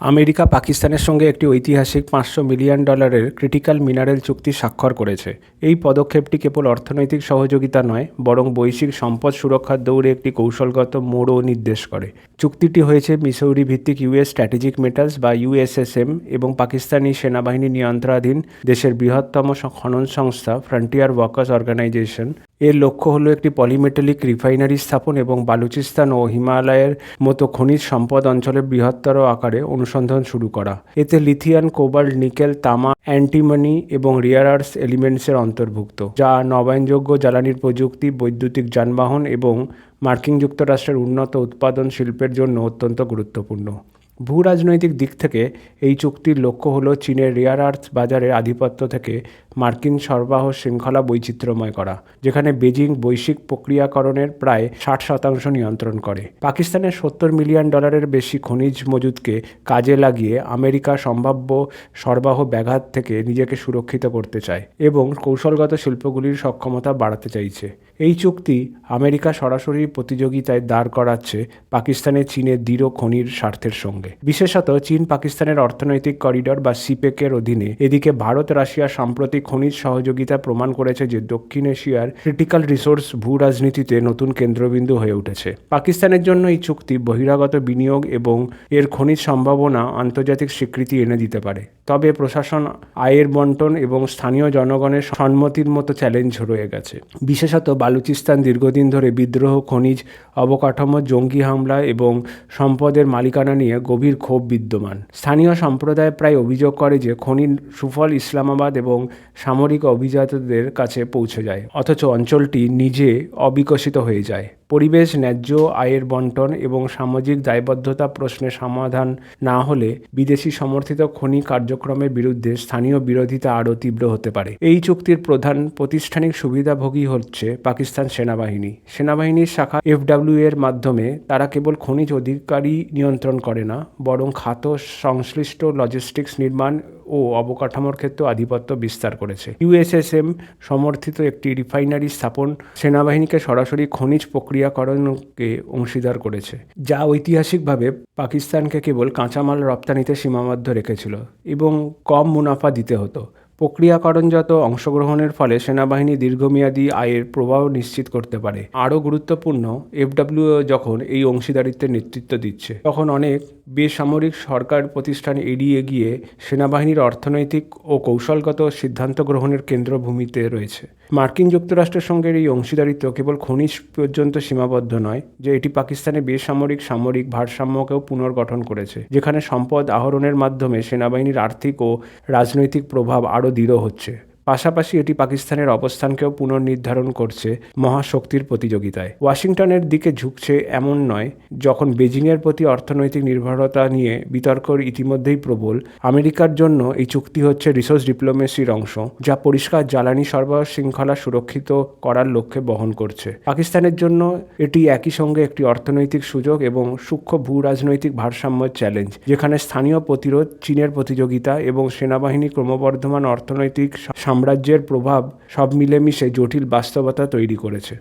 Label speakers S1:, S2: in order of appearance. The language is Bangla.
S1: আমেরিকা পাকিস্তানের সঙ্গে একটি ঐতিহাসিক পাঁচশো মিলিয়ন ডলারের ক্রিটিক্যাল মিনারেল চুক্তি স্বাক্ষর করেছে। এই পদক্ষেপটি কেবল অর্থনৈতিক সহযোগিতা নয়, বরং বৈশ্বিক সম্পদ সুরক্ষার দৌড়ে একটি কৌশলগত মোড়ও নির্দেশ করে। চুক্তিটি হয়েছে মিসৌরি ভিত্তিক ইউএস স্ট্র্যাটেজিক মেটালস বা ইউএসএসএম এবং পাকিস্তানি সেনাবাহিনী নিয়ন্ত্রণাধীন দেশের বৃহত্তম খনন সংস্থা ফ্রন্টিয়ার ওয়ার্কার্স অর্গানাইজেশন এর লক্ষ্য হলো একটি পলিমেটালিক রিফাইনারি স্থাপন এবং বালুচিস্তান ও হিমালয়ের মতো খনিজ সম্পদ অঞ্চলে বৃহত্তর আকারে অনুসন্ধান শুরু করা। এতে লিথিয়ান কোবাল্ট, নিকেল, তামা, অ্যান্টিমনি এবং রিয়ার আর্থস এলিমেন্টসের অন্তর্ভুক্ত, যা নবায়নযোগ্য জ্বালানির প্রযুক্তি, বৈদ্যুতিক যানবাহন এবং মার্কিন যুক্তরাষ্ট্রের উন্নত উৎপাদন শিল্পের জন্য অত্যন্ত গুরুত্বপূর্ণ। ভূ রাজনৈতিক দিক থেকে এই চুক্তির লক্ষ্য হল চীনের রেয়ার আর্থ বাজারের আধিপত্য থেকে মার্কিন সরবরাহ শৃঙ্খলা বৈচিত্র্যময় করা, যেখানে বেজিং বৈশ্বিক প্রক্রিয়াকরণের প্রায় ষাট শতাংশ নিয়ন্ত্রণ করে। পাকিস্তানের সত্তর মিলিয়ন ডলারের বেশি খনিজ মজুদকে কাজে লাগিয়ে আমেরিকা সম্ভাব্য সরবরাহ ব্যাঘাত থেকে নিজেকে সুরক্ষিত করতে চায় এবং কৌশলগত শিল্পগুলির সক্ষমতা বাড়াতে চাইছে। এই চুক্তি আমেরিকা সরাসরি প্রতিযোগিতায় দাঁড় করাচ্ছে পাকিস্তানের চীনের দৃঢ় খনির স্বার্থের সঙ্গে। বিশেষত চীন পাকিস্তানের অর্থনৈতিক করিডর বা সিপেকের অধীনে। এদিকে ভারত, রাশিয়া সাম্প্রতিক খনিজ সহযোগিতা প্রমাণ করেছে যে দক্ষিণ এশিয়ার ক্রিটিক্যাল রিসোর্স ভূ রাজনীতিতে নতুন কেন্দ্রবিন্দু হয়ে উঠেছে। পাকিস্তানের জন্য এই চুক্তি বহিরাগত বিনিয়োগ এবং এর খনিজ সম্ভাবনা আন্তর্জাতিক স্বীকৃতি এনে দিতে পারে। তবে প্রশাসন আয়ের বন্টন এবং স্থানীয় জনগণের সম্মতির মতো চ্যালেঞ্জ রয়ে গেছে। বিশেষত বালুচিস্তান দীর্ঘদিন ধরে বিদ্রোহ, খনিজ অবকাঠামো, জঙ্গি হামলা এবং সম্পদের মালিকানা নিয়ে গভীর ক্ষোভ বিদ্যমান। স্থানীয় সম্প্রদায় প্রায় অভিযোগ করে যে খনির সুফল ইসলামাবাদ এবং সামরিক অভিজাতদের কাছে পৌঁছে যায়, অথচ অঞ্চলটি নিজে অবিকশিত হয়ে যায়। পরিবেশ, ন্যায্য আয়ের বন্টন এবং সামাজিক দায়বদ্ধতা প্রশ্নের সমাধান না হলে বিদেশি সমর্থিত খনি কার্যক্রমের বিরুদ্ধে স্থানীয় বিরোধিতা আরও তীব্র হতে পারে। এই চুক্তির প্রধান প্রতিষ্ঠানিক সুবিধাভোগী হচ্ছে পাকিস্তান সেনাবাহিনী। সেনাবাহিনীর শাখা এফডাব্লিউ এর মাধ্যমে তারা কেবল খনিজ অধিকারী নিয়ন্ত্রণ করে না, বরং খাত সংশ্লিষ্ট লজিস্টিক্স নির্মাণ ও অবকাঠামোর ক্ষেত্রে আধিপত্য বিস্তার করেছে। ইউএসএসএম সমর্থিত একটি রিফাইনারি স্থাপন সেনাবাহিনীকে সরাসরি খনিজ প্রক্রিয়াকরণকে অংশীদার করেছে, যা ঐতিহাসিকভাবে পাকিস্তানকে কেবল কাঁচামাল রপ্তানিতে সীমাবদ্ধ রেখেছিল এবং কম মুনাফা দিতে হতো। প্রক্রিয়াকরণজাত অংশগ্রহণের ফলে সেনাবাহিনী দীর্ঘমেয়াদী আয়ের প্রবাহ নিশ্চিত করতে পারে। আরও গুরুত্বপূর্ণ, এফডব্লিউ যখন এই অংশীদারিত্বের নেতৃত্ব দিচ্ছে, তখন অনেক বেসামরিক সরকার প্রতিষ্ঠান এড়িয়ে গিয়ে সেনাবাহিনীর অর্থনৈতিক ও কৌশলগত সিদ্ধান্ত গ্রহণের কেন্দ্রভূমিতে রয়েছে। মার্কিন যুক্তরাষ্ট্রের সঙ্গে এই অংশীদারিত্ব কেবল খনিজ পর্যন্ত সীমাবদ্ধ নয়, যে এটি পাকিস্তানের বেসামরিক সামরিক ভারসাম্যকেও পুনর্গঠন করেছে, যেখানে সম্পদ আহরণের মাধ্যমে সেনাবাহিনীর আর্থিক ও রাজনৈতিক প্রভাব আরও দৃঢ় হচ্ছে। পাশাপাশি এটি পাকিস্তানের অবস্থানকেও পুনর্নির্ধারণ করছে মহাশক্তির প্রতিযোগিতায়। ওয়াশিংটনের দিকে ঝুঁকছে এমন নয়, যখন বেজিংয়ের প্রতি অর্থনৈতিক নির্ভরতা নিয়ে বিতর্ক ইতিমধ্যেই প্রবল, আমেরিকার জন্য এই চুক্তি হচ্ছে রিসোর্স ডিপ্লোমেসির অংশ, যা পরিষ্কার জ্বালানি সরবরাহ শৃঙ্খলা সুরক্ষিত করার লক্ষ্যে বহন করছে। পাকিস্তানের জন্য এটি একই সঙ্গে একটি অর্থনৈতিক সুযোগ এবং সূক্ষ্ম ভূ রাজনৈতিক ভারসাম্যের চ্যালেঞ্জ, যেখানে স্থানীয় প্রতিরোধ, চীনের প্রতিযোগিতা এবং সেনাবাহিনী ক্রমবর্ধমান অর্থনৈতিক সাম্রাজ্যের প্রভাব সব মিলেমিশে জটিল বাস্তবতা তৈরি করেছে।